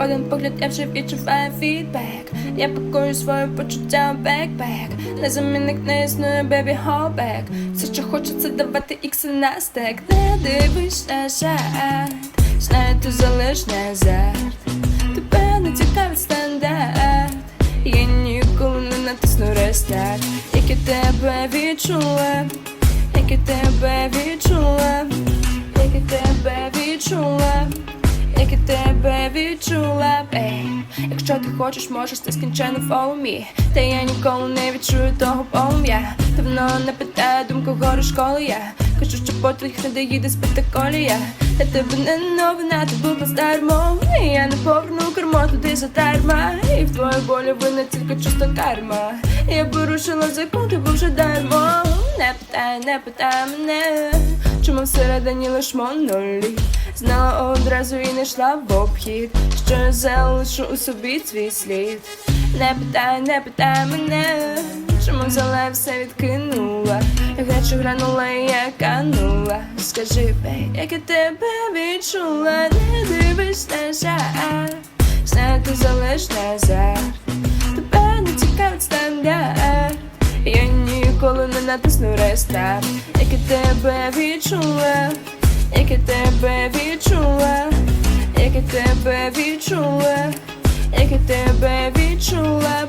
Один погляд я вже відчуваю фідбек. Я пакую своє почуття бекбек. Незамінник не існує, бебі хобек Все, що хочеться давати ікси на стек Не дивись назад Знаю, ти залиш назад натисну рестарт. Як тебе відчула Як тебе відчула Як тебе відчула як тебе відчула, ей Якщо ти хочеш, можеш ти скінчено me. Та я ніколи не відчую того полум'я. Давно не питаю думку гору школи я. Кажу, що по твоїх не доїде спити колія Для тебе не новина, ти був І я не поверну кермо туди задарма І в твоїй болі вина тільки чисто карма. Я порушила закон, ти був вже дармо. Не питай, не питай мене Чому всередині лиш моноліт. Знала одразу і не йшла в обхід Що я залишу у собі твій слід. Не питай, не питай мене Чому взяла все відкинула. Як наче гранула і я канула Скажи, бей, як я тебе відчула Не дивись назад Знаю, ти залиш назад Тебе не цікавить стандарт. Я ніколи не натисну рестарт. Як я тебе відчула як я тебе відчула, як я тебе відчула, як я тебе відчула.